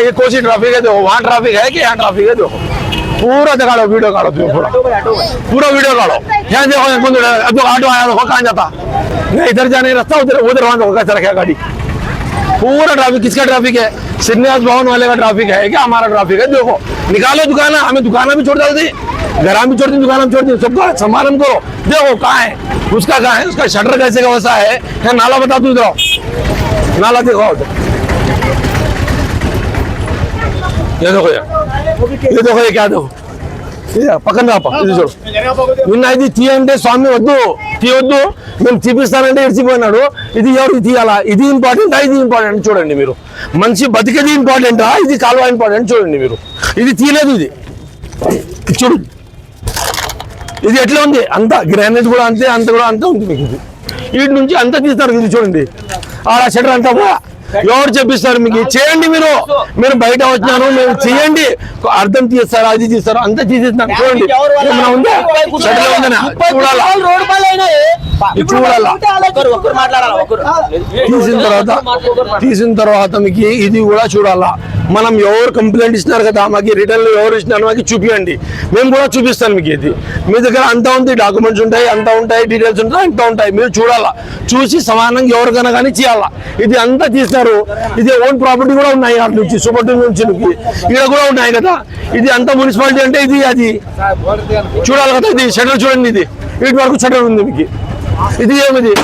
ये कोसी ट्रैफ़िक है देखो वहाँ ट्रैफ़िक है कि यहाँ ट्रैफ़िक है देखो। पूरा दिखा लो वीडियो काढ़ो तुम पूरा पूरा वीडियो काढ़ो। यहाँ देखो अब तो ऑटो आया देखो कहाँ जाता। नहीं इधर जाने रास्ता उधर उधर वहाँ देखो कैसे रखा गाड़ी। पूरा ट्रैफ़िक किसका ट्रैफ़िक है? श्रीनिवास भवन वाले का ट्रैफ़िक है क्या? हमारा ट्रैफ़िक है देखो। निकालो दुकान हमें दुकान भी छोड़ देती घर भी छोड़ दी दुकान भी छोड़ दी सबका समाधान करो। देखो कहाँ है? उसका कहाँ है? उसका शटर कैसे का वैसा है? नाला बता तू इधर नाला देखो ये देखो ये ये देखो ये क्या देखो ఇది పక్కన రాప ఇది చూడు నిన్న ఇది తీయంటే స్వామి వద్దు తీయొద్దు మేము తీపిస్తానంటే ఇడిచిపోయినాడు ఇది ఎవరు తీయాలా ఇది ఇంపార్టెంట్ ఇది ఇంపార్టెంట్ చూడండి మీరు మనిషి బతికేది ఇంపార్టెంటా ఇది కాలువ ఇంపార్టెంట్ చూడండి మీరు ఇది తీయలేదు ఇది ఇది చూడు ఇది ఎట్లా ఉంది అంత గ్రానైట్ కూడా అంతే అంత కూడా అంతే ఉంది మీకు ఇది వీటి నుంచి అంతా తీస్తారు ఇది చూడండి ఆడ షటర్ అంతా పోయా ఎవరు చెప్పిస్తారు? మీకు చేయండి మీరు. మీరు బయట వచ్చినాను మేము చేయండి. అర్థం తీస్తారు అది తీస్తారు అంతా తీసేస్తున్నారు. చూడండి. ఉందా? చూడాలా తీసిన తర్వాత తీసిన తర్వాత మీకు ఇది కూడా చూడాలా? మనం ఎవరు కంప్లైంట్ ఇచ్చినారు కదా మాకు రిటర్న్లో ఎవరు ఇచ్చినారు మాకు చూపించండి మేము కూడా చూపిస్తాను మీకు ఇది. మీ దగ్గర అంతా ఉంది డాక్యుమెంట్స్ ఉంటాయి అంతా ఉంటాయి డీటెయిల్స్ ఉంటాయి అంతా ఉంటాయి. మీరు చూడాలా? చూసి సమానంగా ఎవరికైనా కానీ చేయాలా ఇది అంతా తీసినారు. ఇది ఓన్ ప్రాపర్టీ కూడా ఉన్నాయి అటు నుంచి సూపర్ నుంచి ఇక్కడ కూడా ఉన్నాయి కదా. ఇది అంతా మున్సిపాలిటీ అంటే ఇది అది. చూడాలి కదా ఇది. షటర్ చూడండి ఇది. వీటి వరకు షటర్ ఉంది మీకు. ఇది ఏమిది?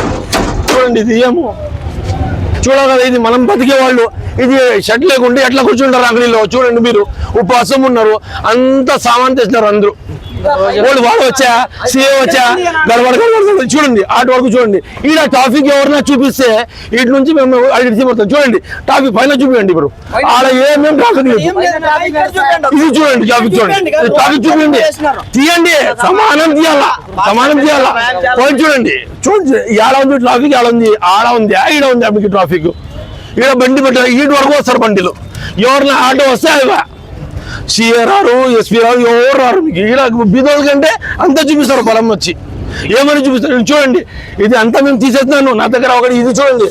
చూడండి ఇది ఏమో. చూడాలి ఇది మనం బతికే వాళ్ళు. ఇది షర్ట్ లేకుంటే ఎట్లా కూర్చుంటారు అంగడిలో? చూడండి మీరు. ఉపవాసం ఉన్నారు. అంత సామాన్ తెచ్చినారు అందరూ. వాళ్ళు వాడు వచ్చా? సీఏ వచ్చా? గడబడ గడబడ. చూడండి ఆట వరకు చూడండి. ఈడ ట్రాఫిక్ ఎవరైనా చూపిస్తే ఇటు నుంచి మేము అడిగిపోతాం చూడండి ట్రాఫిక్ పైన చూపించండి ఇప్పుడు. ఆడ ఏమేమి ట్రాఫిక్ ఇది చూడండి ట్రాఫిక్ చూడండి. ట్రాఫిక్ చూపించండి తీయండి సమానం తీయాలా? సమానం తీయాలా? పోయి చూడండి. చూడండి ఆడ ఉంది ట్రాఫిక్ ఆడ ఉంది ఆడ ఉంది ఈడ ఉంది మీకు ట్రాఫిక్. ఈడ బండి పెట్టారు ఈటి వరకు వస్తారు బండిలు. ఎవరిన ఆటో వస్తే అవి సిఏ రారు ఎస్పీ రారు ఎవరు రారు మీకు ఇలా బీదోళ్ళ కంటే అంతా చూపిస్తారు పొలం వచ్చి. ఏమని చూపిస్తారు? చూడండి. ఇది అంతా మేము తీసేస్తున్నాను. నా దగ్గర ఒకటి ఇది చూడండి.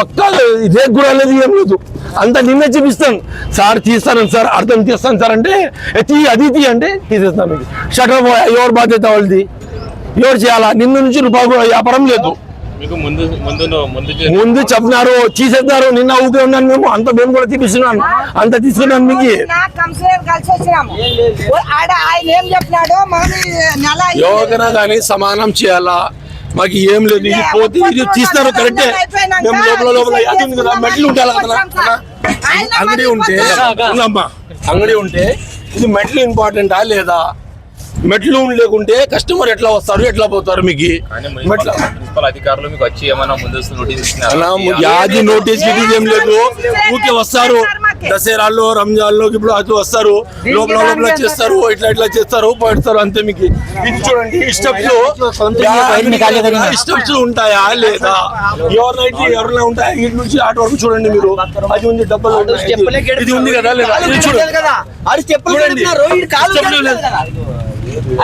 ఒక్క ఇదే కూడా లేదు ఏం లేదు. అంతా నిన్నే చూపిస్తాను. సార్ తీస్తాను సార్ అర్థం తీస్తాను సార్ అంటే తీ అది తీ అంటే తీసేస్తాను. షటర్ ఎవరు బాధ్యత వాళ్ళది? ఎవరు చేయాలా? నిన్న నుంచి రూపాయి వ్యాపారం లేదు. ముందు ముందు ముందు ముందు చెప్పినారు తీసేస్తారు నిన్న ఊకే ఉన్నాను మేము అంత మేము కూడా తీపిస్తున్నాను అంత తీసుకున్నాను మీకు. నా కంప్లైంట్ కలిసి వచ్చినాము. ఓ ఆడ ఆయన ఏం చెప్పినాడు మాది నెల అయింది. ఎవరికైనా కానీ సమానం చేయాలా? మాకు ఏం లేదు ఇది పోతే ఇది తీస్తారు కరెక్టే. మేము లోపల లోపల అది ఉంది కదా మెట్లు ఉండాలి కదా. అంగడి ఉంటే అంగడి ఉంటే ఇది మెట్లు ఇంపార్టెంటా లేదా? మెట్లు లేకుంటే కస్టమర్ ఎట్లా వస్తారు? ఎట్లా పోతారు మీకు? అధికారులు మీకు వచ్చి ఏమైనా ముందస్తు నోటీస్ యాది నోటీస్ ఏం లేదు. ఊకే వస్తారు. దసరాల్లో రంజాన్లో ఇప్పుడు అటు వస్తారు. లోపల లోపల చేస్తారు. ఇట్లా ఇట్లా చేస్తారు. పెడతారు అంతే మీకు. ఇది చూడండి స్టెప్స్ స్టెప్స్ ఉంటాయా లేదా? ఎవరినైతే ఎవరైనా ఉంటాయా? ఇటు నుంచి అటు వరకు చూడండి మీరు. అది ఉంది డబ్బులు. ఇది ఉంది కదా లేదా? ఇది చూడండి.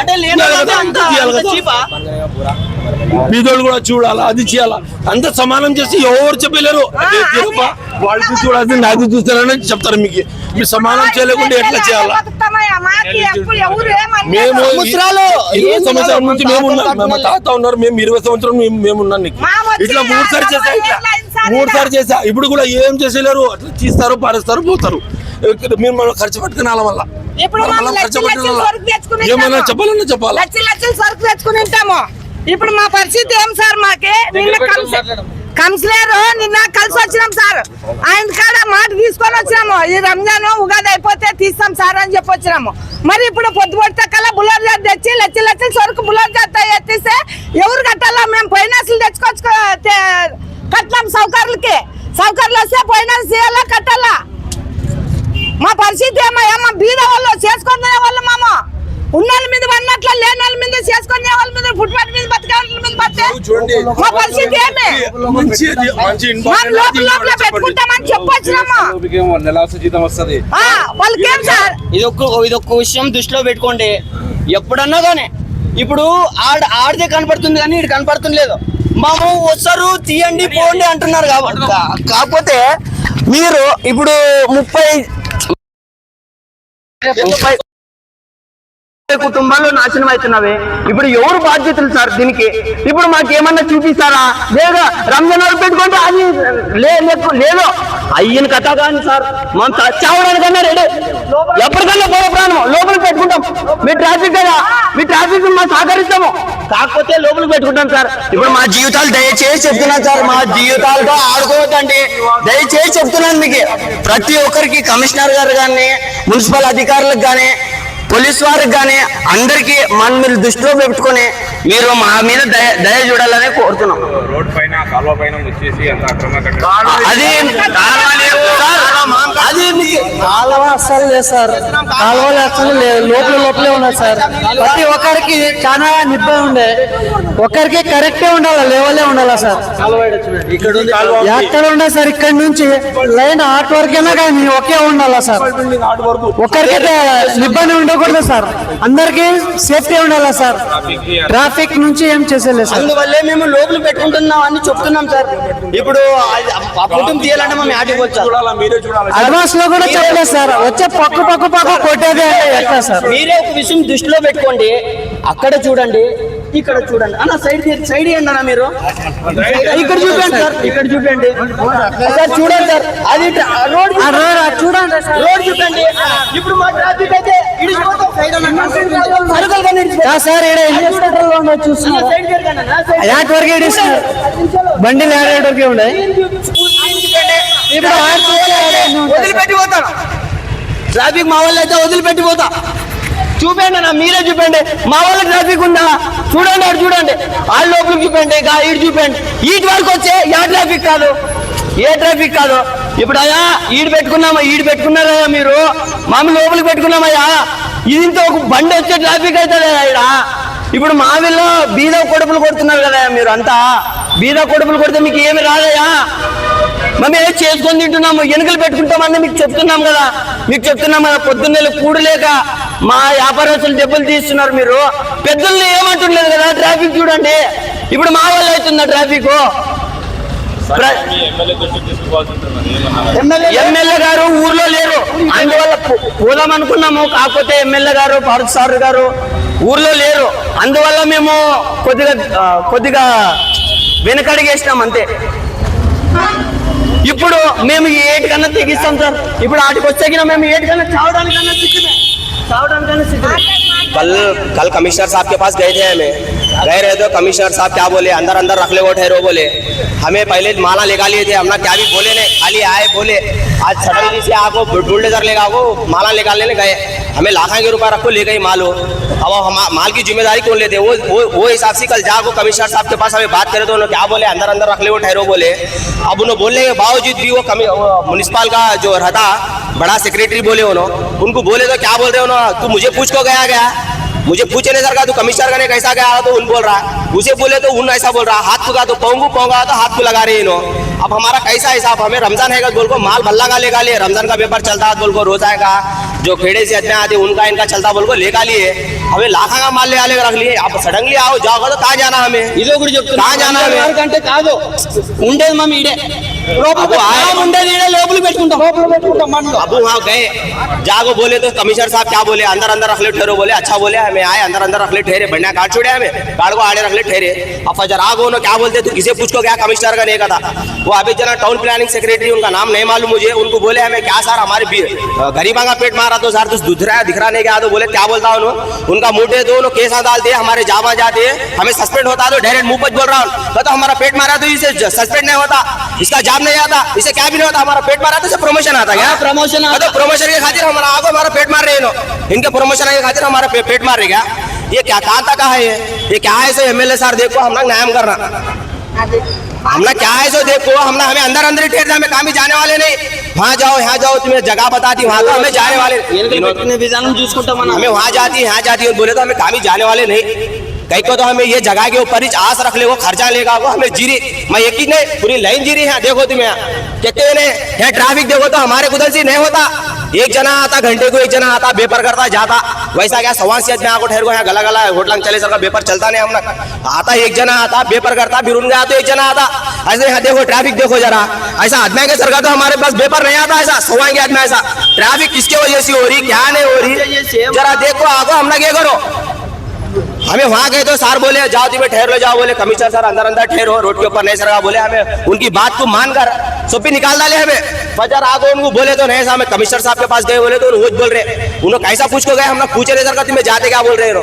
అంటే? బీదోళ్ళు కూడా చూడాలా? అది చేయాలా? అంత సమానం చేసి ఎవరు చెప్పలేరు? వాళ్ళకి చూడాల్సి నాది చూస్తారని చెప్తారు మీకు. మీరు సమానం చేయలేకుండా ఎట్లా చేయాలా. మేము ఇరవై ఏం సంవత్సరాల నుంచి మేము ఉన్నాం తాత మా తాత ఉన్నారు. మేము ఇరవై సంవత్సరం మేము ఉన్నాం నీకు. ఇట్లా మూడు సార్లు చేసా ఇట్లా. మూడు సార్లు చేసా ఇప్పుడు కూడా ఏం చేసేలేరు? అట్లా తీస్తారు పారేస్తారు పోతారు. మీరు మనం ఖర్చు పెట్టుకుని వాళ్ళ వల్ల ఇప్పుడు మనం లక్షలు లక్షలు. సరుకు తెచ్చుకుని ఏమైనా. చెప్పాలన్నా చెప్పాలా? లక్షలు లక్షలు సరుకు తెచ్చుకుని ఉంటాము ఇప్పుడు మా పరిస్థితి ఏం సార్ మాకి? నిన్న కౌన్సిలర్ నిన్న కలిసి వచ్చినాం సార్. ఆయన కాడ మాట తీసుకొని వచ్చినాము. ఈ రంజాన్ ఉగాది అయిపోతే తీస్తాం సార్ అని చెప్పి వచ్చినాము. మరి ఇప్పుడు పొద్దు పొడితే కల్లా బుల్లర్ జాతి తెచ్చి లక్షలు లక్షలు సరుకు బుల్లర్ జాతి ఎత్తిస్తే ఎవరు కట్టాలా? మేము పైనాసులు తెచ్చుకోవచ్చు కట్టాం సౌకర్యాలకి సౌకర్యాలు వస్తే పైనాసు చేయాలా కట్టాలా? మా పరిస్థితి ఏమయ్యా మా బీద వాళ్ళు చేసుకునే వాళ్ళు మామ. ఉన్న వాళ్ళ మీద పడినట్లు లేని వాళ్ళ మీద చేసుకునే వాళ్ళ మీద ఫుట్పాత్ మీద మీద బతికే మా పరిస్థితి ఏమి? లోపల లోపల. పెట్టుకుంటామని చెప్పొచ్చినాము. వాళ్ళకేం సార్? ఇది ఒక్క ఇది ఒక్క విషయం దృష్టిలో పెట్టుకోండి. ఎప్పుడన్నా కానీ ఇప్పుడు ఆడ ఆడితే కనపడుతుంది కానీ ఇటు కనపడుతుంది లేదు. మాము వస్తారు తీయండి పోండి అంటున్నారు కాబట్టి కాకపోతే మీరు ఇప్పుడు ముప్పై కుటుంబాలు నాశనం అవుతున్నవి. ఇప్పుడు ఎవరు బాధ్యతలు సార్ దీనికి? ఇప్పుడు మాకు ఏమన్నా చూపిస్తారా? లేదా రంజాన్ వాళ్ళు పెట్టుకుంటే అది లే- లేదు? అయ్యిన కథ కానీ సార్. మనం చావడానికన్నా రెడీ ఎప్పటికన్నా పోయే ప్రాణం లోపల పెట్టుకుంటాం మీ ట్రాఫిక్ కదా మీ ట్రాఫిక్ మా సహకరిస్తాము కాకపోతే లోపలికి పెట్టుకుంటాం సార్. ఇప్పుడు మా జీవితాలు దయచేసి చెప్తున్నాను సార్ మా జీవితాలతో ఆడుకోవద్దండి. దయచేసి చెప్తున్నాను మీకు. ప్రతి ఒక్కరికి కమిషనర్ గారు కానీ మున్సిపల్ అధికారులకు కానీ పోలీస్ వారికి కానీ అందరికీ మన మీరు దృష్టిలో పెట్టుకొని మీరు మా మీద దయ దయ చూడాలని కోరుతున్నాం. కాలువ పైన వచ్చేసి అంత అక్రమ అది సార్, అది మీకు- కాలువ అస్సలు లేదు సార్. కాలువలు అస్సలు లేదు. లోపల లోపలే ఉన్నాయి సార్. ప్రతి ఒక్కరికి చాలా ఇబ్బంది ఉండే. ఒక్కరికి కరెక్టే ఉండాలి? లేవలే ఉండాలా సార్? ఎక్కడ ఉండే సార్ ఇక్కడ నుంచి లైన్ ఆర్ట్ వరకైనా కానీ ఒకే ఉండాలా సార్? ఒక్కరికైతే ఇబ్బంది ఉండకూడదు సార్. అందరికి సేఫ్టీ ఉండాలా సార్? ట్రాఫిక్ నుంచి ఏం చేసేలేదు సార్. అందువల్లే మేము లోపల పెట్టుకుంటున్నాం అని చెప్తున్నాం. సార్. ఇప్పుడు కుటుంబం తీయాలంటే మేము యాటికి వచ్చాం అడ్వాన్స్లో కూడా చెప్పలేదు సార్. వచ్చే పక్కు పక్కు పక్కు కొట్టేదే ఎట్లా సార్? మీరే ఒక విషయం దృష్టిలో పెట్టుకోండి. అక్కడ చూడండి. ఇక్కడ చూడండి. అన్న సైడ్ సైడ్ ఇవ్వండి అన్న మీరు. ఇక్కడ చూపండి సార్. ఇక్కడ చూపండి సార్ చూడండి సార్. అది రోడ్ చూడండి రోడ్ చూపండి. ఇప్పుడు మా ట్రాఫిక్ అయితే సార్ యాట్ వరకే ఇడిస్తున్నారు. యాడ్ వరకే ఇప్పుడు పోతాను ట్రాఫిక్ మా వాళ్ళు అయితే వదిలిపెట్టి పోతా. చూపండి అన్న మీరే చూపండి మా వాళ్ళ ట్రాఫిక్ ఉందా? చూడండి అటు చూడండి. వాళ్ళ లోపలికి చూపండి ఇక ఈడు చూపండి ఈటి వరకు వచ్చే యా ట్రాఫిక్ కాదు. ఏ ట్రాఫిక్ కాదు. ఇప్పుడు అయ్యా ఈడు పెట్టుకున్నామా ఈడు పెట్టుకున్నారా మీరు? మామూలు లోపలికి పెట్టుకున్నామయ్యా. ఇది ఇంత ఒక బండి వచ్చే ట్రాఫిక్ అవుతుంది ఇక్కడ ఇప్పుడు మా వీళ్ళు బీద కొడుపులు కొడుతున్నారు కదా మీరు అంతా. బీద కొడుపులు కొడితే మీకు ఏమి రాదయ్యా? మేము ఏదో చేసుకొని తింటున్నాము ఎనుకలు పెట్టుకుంటామని మీకు చెప్తున్నాం కదా. మీకు చెప్తున్నాం కదా పొద్దున్నెలు కూడలేక మా వ్యాపారస్తులు దెబ్బలు తీస్తున్నారు మీరు. పెద్దల్ని ఏమంటున్నారు కదా ట్రాఫిక్ చూడండి. ఇప్పుడు మా వల్ల అవుతుందా ట్రాఫిక్? ఎమ్మెల్యే గారు ఊర్లో లేరు. అందువల్ల పోదాం అనుకున్నాము. కాకపోతే ఎమ్మెల్యే గారు పార్క్ సార్ గారు ఊర్లో లేరు. అందువల్ల మేము కొద్దిగా కొద్దిగా వెనకడిగేసినాం అంతే. ఇప్పుడు మేము ఏటికన్నా తెగిస్తాం సార్. ఇప్పుడు ఆటికి వచ్చాక మేము ఏటికన్నా చావడానికన్నా సిద్ధమే कल कल कमिश्नर साहब के पास गए थे हमें। गए रहे तो कमिश्नर साहब क्या बोले? अंदर अंदर रख ले वो ठहरो बोले। हमें पहले माला लेगा लिए थे, हमने क्या भी बोले नहीं, खाली आए बोले। आज सडनली से आपको बुलडोजर लेगा वो माला निकालने गए। हमें लाखों के रुपया रखो, ले गई माल हो अब हम माल की ज़िम्मेदारी कौन लेते वो वो वो हिसाब से कल जाओ कमिश्नर साहब के पास हमें बात करे तो उन्होंने क्या बोले? अंदर अंदर रख ले वो ठहरो बोले। अब उन्होंने बोले के बावजूद भी वो कमी म्यूनिसपाल का जो रहता, बड़ा सेक्रेटरी बोले उन्होंने उनको बोले तो क्या बोल रहे उन्होंने तू मुझे पूछ को गया गया? मुझे पूछे नहीं सर का तू कमिश्नर का ने कैसा गया तो उन बोल रहा है उसे बोले तो उन ऐसा बोल रहा है हाथ को का तो पाऊंगू पाऊंगा तो हाथ को लगा रहे हैं इन्हों अब हमारा कैसा हिसाब हमें रमजान है बोल को माल भल्ला का लेगा लिए रमजान का पेपर चलता है बोल को रोज आएगा जो खेड़े से आदमी आते उनका इनका चलता बोल को लेगा लिए हमें लाखा का माल ले आले रख लिए आप सडनली आओ जाओगे तो कहाँ जाना हमें ఇదో కూడా చెప్తున్నా కా జానా హమే? కంటే जागो बोले तो कमिश्नर साहब क्या बोले अंदर अंदर रख ले ठहरो बोले अच्छा बोले हमें आए अंदर अंदर रख ले ठहरे बढ़िया काट छोड़े हमें गाड़ को आड़े रख ले ठहरे अब फजर आगो ना क्या बोलते तू किसे पूछ को गया कमिश्नर का नहीं कहा वो अभी जना टाउन प्लानिंग सेक्रेटरी उनका नाम नहीं मालूम मुझे उनको बोले हमें क्या सर हमारे गरीबा का पेट मारा तो सर तुझ दुध रहा है दिख रहा नहीं क्या तो बोले क्या बोलता उन्होंने उनका मुँह दे दो कैसा डाल दिए हमारे जावा जाते हमें सस्पेंड होता तो डायरेक्ट मुँह पर बोल रहा हूँ तो हमारा पेट मारा तो इसे सस्पेंड नहीं होता इसका जाम लाभ नहीं आता। इसे क्या भी नहीं होता हमारा पेट मारा तो प्रमोशन आता क्या? प्रमोशन आता तो प्रमोशन के खातिर हमारा आगो हमारा पेट मार रहे हैं इनके प्रमोशन के खातिर हमारा पेट मार रहे क्या? ये क्या कहा था कहा है? ये क्या है एम एल ए सर देखो हम लोग नाम करना। हम लोग क्या है सो देखो हमने हमें अंदर अंदर ही ठेर हमें काम ही जाने वाले नहीं। वहाँ जाओ यहाँ जाओ तुम्हें जगह बताती वहाँ तो हमें जाने वाले। हमें वहाँ जाती है यहाँ जाती है बोले तो हमें काम ही जाने वाले नहीं। कहीं को तो हमें ये जगह के ऊपर ही आस रख ले, वो खर्चा लेगा, वो हमें जीरी, मैं एक ही नहीं पूरी लाइन जीरी है, देखो तुम यहाँ। कहते हैं यहाँ ट्रैफ़िक देखो तो हमारे उधर से नहीं होता। एक जना आता, घंटे को एक जना आता, बेपर करता जाता। वैसा क्या सवाल से आको ठहर को यहाँ गला गला होटल चले सर बेपर चलता नहीं हम आता एक जना आता, बेपर करता फिर उनका तो एक जना आता। ऐसे यहाँ देखो ट्रैफ़िक देखो जरा। ऐसा आदमी के सरकार तो हमारे पास पेपर नहीं आता, ऐसा सवाएँगे आदमी, ऐसा। ट्रैफ़िक किसके वजह से हो रही, क्या नहीं हो रही? जरा देखो आको हम ये करो। हमें वहाँ गए तो सर बोले, जाओ तुम्हें ठहर लो, जाओ, बोले कमिश्नर सर, अंदर अंदर ठहरो रोड के ऊपर नहीं सर, बोले हमें, उनकी बात को मान कर सुप्पी निकाल डाले हमें। फजर आगो उनको बोले तो नहीं सर, हमें कमिश्नर साहब के पास गए बोले तो रोज बोल रहे उन्होंने कैसा पूछ को गए, हम लोग पूछे नहीं सर का तुम्हें जाते क्या बोल रहे हो?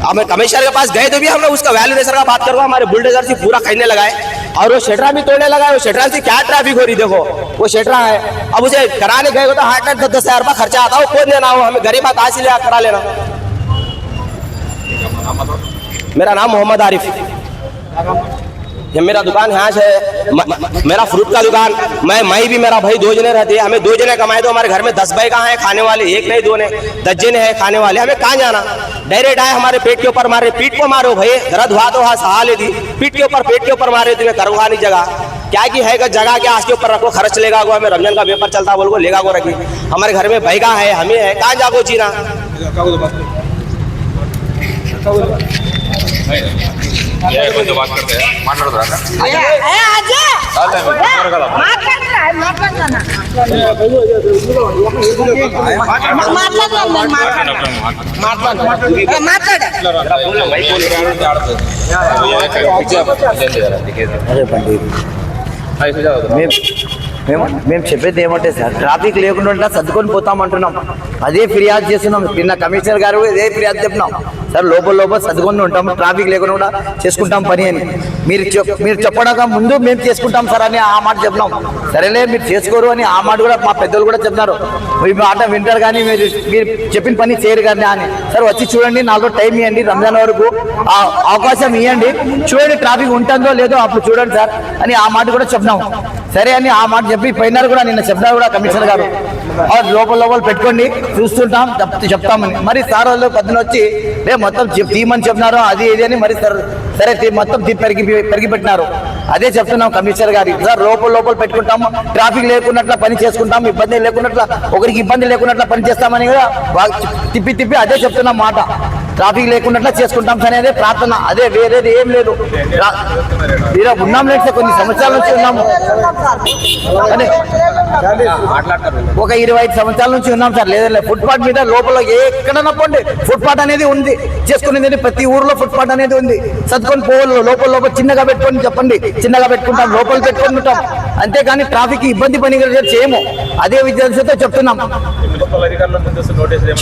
हमें कमिश्नर के पास गए तो भी हम लोग उसका वैल्यू नहीं सर का बात करो हमारे बुलडोजर से पूरा खरीदने लगाए और वो शेटरा भी तोड़ने लगा वो शेटरा से क्या ट्रैफ़िक हो रही देखो। वो शेटरा है। अब उसे कराने गए तो हार्ट दस हज़ार रुपया खर्चा आता है कौन देना हो। हमें गरीब से करा लेना। मेरा नाम मोहम्मद आरिफ। ये मेरा दुकान यहाँ से है मेरा फ्रूट का दुकान। मैं मई भी मेरा भाई दो जने रहते हैं। हमें दो जने कमाए तो हमारे घर में दस भाई कहाँ है? खाने वाले एक नहीं, दो ने दस जने हैं खाने वाले। हमें कहाँ जाना? डायरेक्ट आए हमारे पेट के ऊपर मारे। पीठ को मारो भाई। दर्द हुआ तो वहाँ सहा लेती। पीठ के ऊपर, पेट के ऊपर मारे तुम्हें करूँगा नहीं जगह। क्या की है जगह क्या? आज के ऊपर रखो, खर्च लेगा को हमें रमज़ान का पेपर चलता बोल को लेगा को रखी। हमारे घर में भाई है? हमें है। कहाँ जागो जीना? మేము మేము చెప్పేది ఏమంటే సార్ ట్రాఫిక్ లేకుండా సర్దుకొని పోతామంటున్నాం. అదే ఫిర్యాదు చేస్తున్నాం. నిన్న కమిషనర్ గారు కూడా ఇదే ఫిర్యాదు చెప్పినాం. సార్ లోపల లోపల సర్దుకొని ఉంటాం ట్రాఫిక్ లేకుండా కూడా చేసుకుంటాం పని అని. మీరు చెప్- మీరు చెప్పడాక ముందు మేము చేసుకుంటాం సార్ అని ఆ మాట చెప్పినాం. సరేలే మీరు చేసుకోరు అని ఆ మాట కూడా మా పెద్దలు కూడా చెప్తున్నారు మీ మాట వింటారు కానీ మీరు మీరు చెప్పిన పని చేయరు కానీ అని. సార్ వచ్చి చూడండి నాలుగు టైం ఇవ్వండి రంజాన్ వరకు ఆ అవకాశం ఇవ్వండి చూడండి ట్రాఫిక్ ఉంటుందో లేదో అప్పుడు చూడండి సార్ అని ఆ మాట కూడా చెప్తున్నాం సరే అని ఆ మాట చెప్పి పోయినారు కూడా నిన్న చెప్పినారు కూడా కమిషనర్ గారు లోపల లోపల పెట్టుకోండి చూస్తుంటాం చెప్తామని మరి సార్ వాళ్ళు పొద్దున వచ్చి రే మొత్తం చెప్- తీయమని చెప్పినారు అది ఇది అని మరి సార్ సరే మొత్తం పెరిగి పెరిగి పెట్టినారు. అదే చెప్తున్నాం కమిషనర్ గారి. సార్ లోపల లోపల పెట్టుకుంటాము ట్రాఫిక్ లేకున్నట్ల పని చేసుకుంటాం ఇబ్బంది లేకున్నట్ల ఒకరికి ఇబ్బంది లేకున్నట్ల పని చేస్తామని కూడా తిప్పి తిప్పి అదే చెప్తున్నాం మాట. ట్రాఫిక్ లేకున్నట్ల చేసుకుంటాం సార్ అదే ప్రార్థన అదే వేరేది ఏం లేదు. ఇలా ఉన్నాం సార్ కొన్ని సంవత్సరాల నుంచి ఉన్నాము. అదే ఒక ఇరవై ఐదు సంవత్సరాల నుంచి ఉన్నాం సార్ లేదంటే ఫుట్పాత్ మీద లోపల ఎక్కడన్నా పోండి ఫుట్పాత్ అనేది ఉంది. చేసుకునేది ప్రతి ఊర్లో ఫుట్పాత్ అనేది ఉంది. సర్దుకొని పోవాలి లోపల లోపల చిన్నగా పెట్టుకొని చెప్పండి. చిన్నగా పెట్టుకుంటాం లోపల పెట్టుకొని ఉంటాం. అంతేగాని ట్రాఫిక్ ఇబ్బంది పని చేయము అదే విద్యార్థితో చెప్తున్నాం.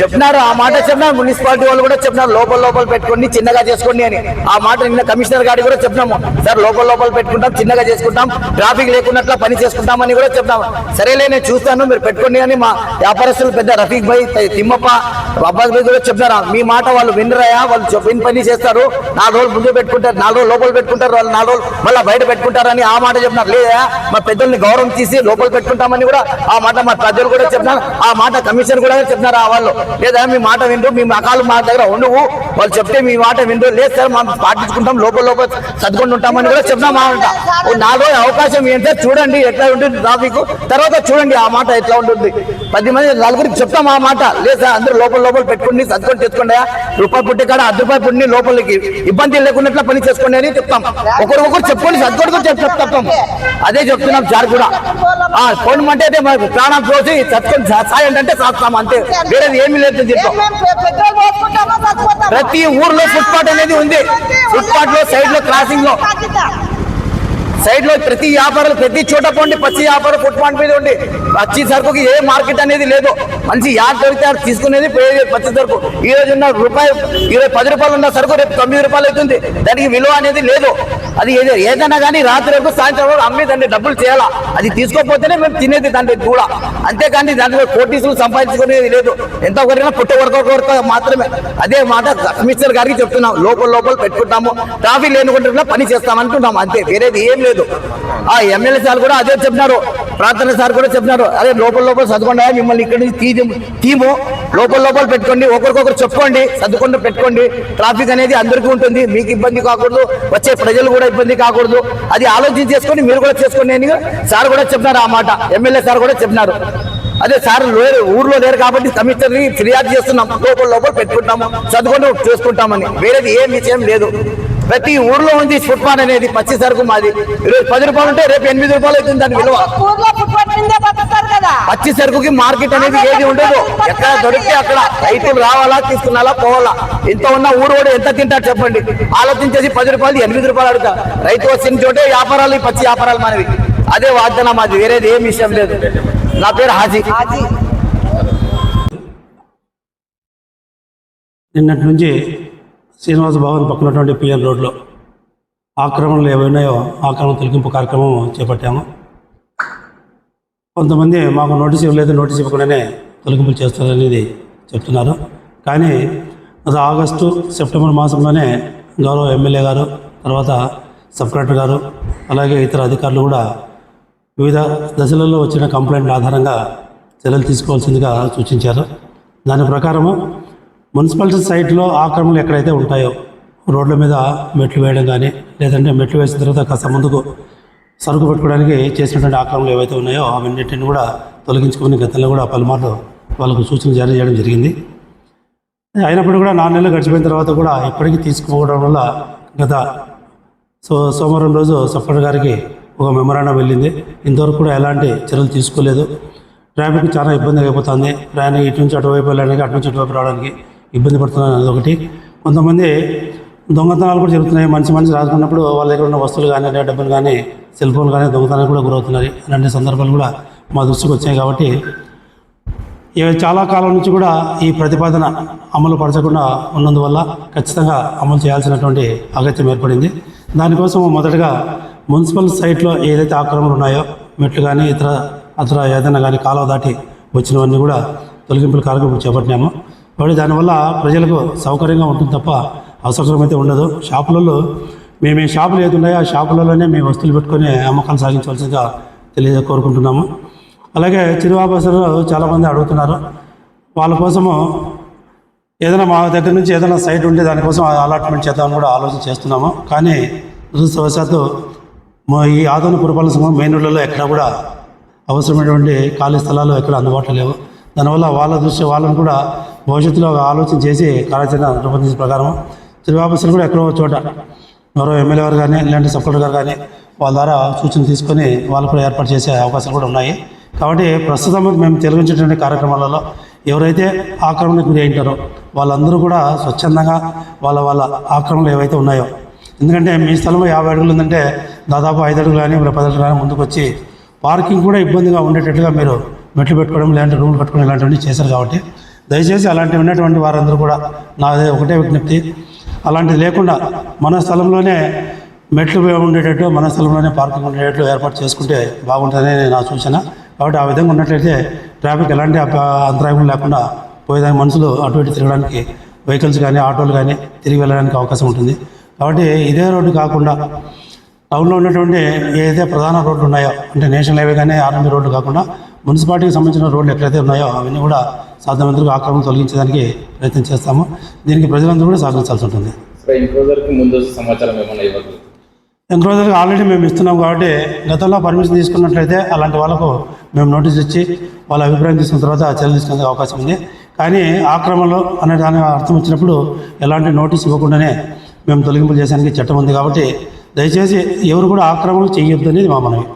చెప్పినారు ఆ మాట చెప్పినారు. మున్సిపాలిటీ వాళ్ళు కూడా చెప్పినారు. లోపల లోపల పెట్టుకోండి చిన్నగా చేసుకోండి అని. ఆ మాట నిన్న కమిషనర్ గారికి కూడా చెప్పినాము. సార్ లోపల లోపల పెట్టుకుంటాం చిన్నగా చేసుకుంటాం ట్రాఫిక్ లేకున్నట్లు పని చేసుకుంటామని కూడా చెప్పినాము. సరేలే నేను చూస్తాను మీరు పెట్టుకోండి అని మా వ్యాపారస్తులు పెద్ద రఫీక్ భాయ్ తిమ్మప్ప అబ్బాస్ భాయ్ కూడా చెప్తారా మీ మాట వాళ్ళు వినరాయా? వాళ్ళు చెప్పిన పని చేస్తారు. నాలుగు రోజులు ముందు పెట్టుకుంటారు నాలుగు రోజులు లోపల పెట్టుకుంటారు వాళ్ళు నాలుగు రోజులు మళ్ళీ బయట పెట్టుకుంటారని ఆ మాట చెప్పినారు. లేదా మా పెద్దల్ని గౌరవం తీసి లోపల పెట్టుకుంటామని కూడా ఆ మాట మా ప్రజలు కూడా చెప్పినారు. ఆ మాట కమిషన్ కూడా చెప్పినారు ఆ వాళ్ళు. లేదా మీ మాట వింటూ మీ మకాలు మా దగ్గర ఉండవు వాళ్ళు చెప్తే మీ మాట వింటూ లేదు సార్ మనం పాటించుకుంటాం లోపల లోపల చదువుకుంటూ ఉంటామని కూడా చెప్పినాం మాట ఓ నాలుగు రోజు అవకాశం ఏంటంటే చూడండి ఎట్లా ఉంటుంది ట్రాఫిక్ తర్వాత చూడండి ఆ మాట ఎట్లా ఉంటుంది. పది మంది నలుగురికి చెప్తాం ఆ మాట. లేదు సార్ అందరూ లోపల లోపల పెట్టుకుని చదువుకొని తెచ్చుకోండి రూపాయి పుట్టి కాడ అర్ధ రూపాయి పుట్టిని లోపలికి. ఇబ్బంది లేకున్నట్లు పని చేసుకోండి అని చెప్తాం. ఒకరికొకరు చెప్పుకొని చదువుకొని కూడా చెప్తాం. అదే చెప్తున్నాం సార్ కూడా. ఆ ఫోన్ అంటే అయితే మరి ప్రాణం పోసి చదువుకొని సాయం అంటే చేస్తాం అంతే. వేరేది ఏమీ లేదు చెప్తాం ప్రతి ఊర్లో ఫుట్పాత్ అనేది ఉంది. ఫుట్పాత్లో సైడ్లో క్రాసింగ్లో. సైడ్లో ప్రతి వ్యాపారాలు ప్రతి చోట పోండి పచ్చి వ్యాపారం పాయింట్ మీద ఉండి పచ్చి సరుకుకి ఏ మార్కెట్ అనేది లేదు. మంచి యాడ్ దొరికితే తీసుకునేది పోయేది పచ్చి సరుకు. ఈ రోజు ఉన్న రూపాయి ఇరవై పది రూపాయలు ఉన్న సరుకు రేపు తొమ్మిది రూపాయలు అవుతుంది. దానికి విలువ అనేది లేదు. అది ఏదో ఏదైనా కానీ రాత్రి వరకు సాయంత్రం వరకు అమ్మి దాన్ని డబ్బులు చేయాలా? అది తీసుకోకపోతేనే మేము తినేది దాన్ని కూడా. అంతేకాని దాంట్లో కోటీసులు సంపాదించుకునేది లేదు. ఎంత కొరికినా పుట్ట కొరక మాత్రమే. అదే మాట కమిషనర్ గారికి చెప్తున్నాం. లోపల లోపల పెట్టుకుంటాము. ట్రాఫిక్ లేనుకుంటున్నా పని చేస్తాం అంతే. వేరేది ఏం లేదు. ఆ ఎమ్మెల్యే సార్ కూడా అదే చెప్పినారు. ప్రార్థన సార్ కూడా చెప్పినారు. అదే లోపల లోపల చదువుకుండా మిమ్మల్ని ఇక్కడి నుంచి తీది తీము. లోపల లోపల పెట్టుకోండి ఒకరికొకరు చెప్పుకోండి చదువుకుంటూ పెట్టుకోండి. ట్రాఫిక్ అనేది అందరికీ ఉంటుంది. మీకు ఇబ్బంది కాకూడదు. వచ్చే ప్రజలు కూడా ఇబ్బంది కాకూడదు. అది ఆలోచన చేసుకొని మీరు కూడా చేసుకోండి అని సార్ కూడా చెప్పినారు ఆ మాట. ఎమ్మెల్యే సార్ కూడా చెప్పినారు. అదే సార్ లేరు ఊర్లో లేరు కాబట్టి కమిషనర్ని ఫిర్యాదు చేస్తున్నాం. లోపల లోపల పెట్టుకుంటాము చదువుకుంటూ చేసుకుంటామని. వేరేది ఏం విషయం లేదు. ప్రతి ఊర్లో ఉంది ఫుట్ పాత్ అనేది. పచ్చి సరుకు మాది. ఈరోజు పది రూపాయలు ఉంటే రేపు ఎనిమిది రూపాయలు అవుతుంది దాని విలువ. ఫుట్పాత్ పచ్చి సరుకుకి మార్కెట్ అనేది ఏది ఉండదు. ఎక్కడ దొరికితే అక్కడ రైతులు రావాలా తీసుకున్నాలా పోవాలా. ఎంత ఉన్న ఊరు కూడా ఎంత తింటారు చెప్పండి. ఆలోచించేసి పది రూపాయలు ఎనిమిది రూపాయలు అడుగుతా. రైతు వచ్చిన చోటే వ్యాపారాలు ఈ పచ్చి వ్యాపారాలు మనవి. అదే వాగ్దానం మాది. వేరేది ఏం విషయం లేదు. నా పేరు హాజీ. నిన్నటి నుంచి శ్రీనివాస భవన్ పక్కనటువంటి పిఎన్ రోడ్లో ఆక్రమణలు ఏవైనాయో ఆక్రమణ తొలగింపు కార్యక్రమం చేపట్టాము. కొంతమంది మాకు నోటీస్ ఇవ్వలేదు నోటీస్ ఇవ్వకుండానే తొలగింపులు చేస్తారనేది చెప్తున్నారు. కానీ అది ఆగస్టు సెప్టెంబర్ మాసంలోనే గౌరవ ఎమ్మెల్యే గారు తర్వాత సబ్ కలెక్టర్ గారు అలాగే ఇతర అధికారులు కూడా వివిధ దశలలో వచ్చిన కంప్లైంట్ల ఆధారంగా చర్యలు తీసుకోవాల్సిందిగా సూచించారు. దాని ప్రకారము మున్సిపాలిటీ సైట్లో ఆక్రమణలు ఎక్కడైతే ఉంటాయో రోడ్ల మీద మెట్లు వేయడం కానీ లేదంటే మెట్లు వేసిన తర్వాత కాస్త ముందుకు సరుకు పెట్టుకోవడానికి చేసినటువంటి ఆక్రమణలు ఏవైతే ఉన్నాయో అవన్నింటిని కూడా తొలగించుకుని గతంలో కూడా పలుమార్లు వాళ్ళకు సూచనలు జారీ చేయడం జరిగింది. అయినప్పుడు కూడా నాలుగు నెలలు గడిచిపోయిన తర్వాత కూడా ఇప్పటికీ తీసుకుపోవడం వల్ల గత సో సోమవారం రోజు సఫర్ గారికి ఒక మెమరాండం వెళ్ళింది. ఇంతవరకు కూడా ఎలాంటి చర్యలు తీసుకోలేదు. ట్రాఫిక్ చాలా ఇబ్బంది అయిపోతుంది. ప్రయాణం ఇటు నుంచి అటువైపు వెళ్ళడానికి అటు నుంచి అటువైపు రావడానికి ఇబ్బంది పడుతున్నారు అనేది ఒకటి. కొంతమంది దొంగతనాలు కూడా జరుగుతున్నాయి. మంచి మనిషి రాసుకున్నప్పుడు వాళ్ళ దగ్గర ఉన్న వస్తువులు కానీ డబ్బులు కానీ సెల్ ఫోన్ కానీ దొంగతనాలు కూడా గురవుతున్నాయి అలాంటి సందర్భాలు కూడా మా దృష్టికి వచ్చాయి కాబట్టి ఇవి చాలా కాలం నుంచి కూడా ఈ ప్రతిపాదన అమలు పరచకుండా ఉన్నందువల్ల ఖచ్చితంగా అమలు చేయాల్సినటువంటి అగత్యం ఏర్పడింది. దానికోసం మొదటగా మున్సిపల్ సైట్లో ఏదైతే ఆక్రమణలు ఉన్నాయో మెట్లు కానీ ఇతర అతర ఏదైనా కానీ కాలువ దాటి వచ్చినవన్నీ కూడా తొలగింపుల కార్యక్రమం చేపట్టినాము. కాబట్టి దానివల్ల ప్రజలకు సౌకర్యంగా ఉంటుంది తప్ప అవసరమైతే అయితే ఉండదు. షాపులలో మేము ఏ షాపులు ఏది ఉన్నాయో ఆ షాపులలోనే మేము వస్తువులు పెట్టుకొని అమ్మకాలు సాగించవలసిందిగా తెలియ కోరుకుంటున్నాము. అలాగే చిరు చాలామంది అడుగుతున్నారు. వాళ్ళ కోసము ఏదైనా మా దగ్గర నుంచి ఏదైనా సైట్ ఉంటే దానికోసం అలాట్మెంట్ చేద్దామని కూడా ఆలోచన చేస్తున్నాము. కానీ దురదృష్టవశాత్తు మా ఈ ఆదరణ పురపాలన సంఘం మెయిన్ రోడ్లలో ఎక్కడ కూడా అవసరమైనటువంటి ఖాళీ స్థలాలు ఎక్కడ అందుబాటులో లేవు. దానివల్ల వాళ్ళ దృష్టి వాళ్ళని కూడా భవిష్యత్తులో ఒక ఆలోచన చేసి కార్యాచరణ రూపొందించిన ప్రకారం చిరు కూడా ఎక్కడో చోట ఎవరో ఎమ్మెల్యే గారు కానీ ఇలాంటి సబ్ కలెక్టర్ గారు కానీ వాళ్ళ ద్వారా సూచన తీసుకొని వాళ్ళు కూడా ఏర్పాటు చేసే అవకాశాలు కూడా ఉన్నాయి. కాబట్టి ప్రస్తుతం మేము తొలగించేటువంటి కార్యక్రమాలలో ఎవరైతే ఆక్రమణకు గురి అయింటారో వాళ్ళందరూ కూడా స్వచ్ఛందంగా వాళ్ళ వాళ్ళ ఆక్రమణలు ఏవైతే ఉన్నాయో ఎందుకంటే మీ స్థలంలో యాభై అడుగులు ఉందంటే దాదాపు ఐదు అడుగులు కానీ పది అడుగులు కానీ ముందుకు వచ్చి పార్కింగ్ కూడా ఇబ్బందిగా ఉండేటట్టుగా మీరు మెట్లు పెట్టుకోవడం లేదంటే రూమ్లు కట్టుకోవడం ఇలాంటివన్నీ చేశారు కాబట్టి దయచేసి అలాంటివి ఉన్నటువంటి వారందరూ కూడా నాదే ఒకటే విజ్ఞప్తి. అలాంటిది లేకుండా మన స్థలంలోనే మెట్లు ఉండేటట్టు మన స్థలంలోనే పార్కింగ్ ఉండేటట్లు ఏర్పాటు చేసుకుంటే బాగుంటుందని నా సూచన. కాబట్టి ఆ విధంగా ఉన్నట్లయితే ట్రాఫిక్ ఎలాంటి అంతరాయం లేకుండా పోయేదానికి మనుషులు అటు ఇటు తిరగడానికి వెహికల్స్ కానీ ఆటోలు కానీ తిరిగి వెళ్ళడానికి అవకాశం ఉంటుంది. కాబట్టి ఇదే రోడ్డు కాకుండా టౌన్లో ఉన్నటువంటి ఏదైతే ప్రధాన రోడ్లు ఉన్నాయో అంటే నేషనల్ హైవే కానీ ఆర్ఎంబీ రోడ్లు కాకుండా మున్సిపాలిటీకి సంబంధించిన రోడ్లు ఎక్కడైతే ఉన్నాయో అవన్నీ కూడా సాధ్యమైనంతగా ఆక్రమణ తొలగించడానికి ప్రయత్నం చేస్తాము. దీనికి ప్రజలందరూ కూడా సహకరించాల్సి ఉంటుంది. ఇంక్లోజర్కి ముందు సమాచారం ఏమైనా ఇవ్వదు ఎంక్రోజర్కి ఆల్రెడీ మేము ఇస్తున్నాం కాబట్టి గతంలో పర్మిషన్ తీసుకున్నట్లయితే అలాంటి వాళ్ళకు మేము నోటీస్ ఇచ్చి వాళ్ళ అభిప్రాయం తీసుకున్న తర్వాత చర్యలు తీసుకునే అవకాశం ఉంది. కానీ ఆక్రమణలు అనే దాని అర్థం వచ్చినప్పుడు ఎలాంటి నోటీస్ ఇవ్వకుండానే మేము తొలగింపులు చేసానికి చట్టం ఉంది కాబట్టి దయచేసి ఎవరు కూడా ఆక్రమణలు చేయొద్దు అనేది మా మనవి.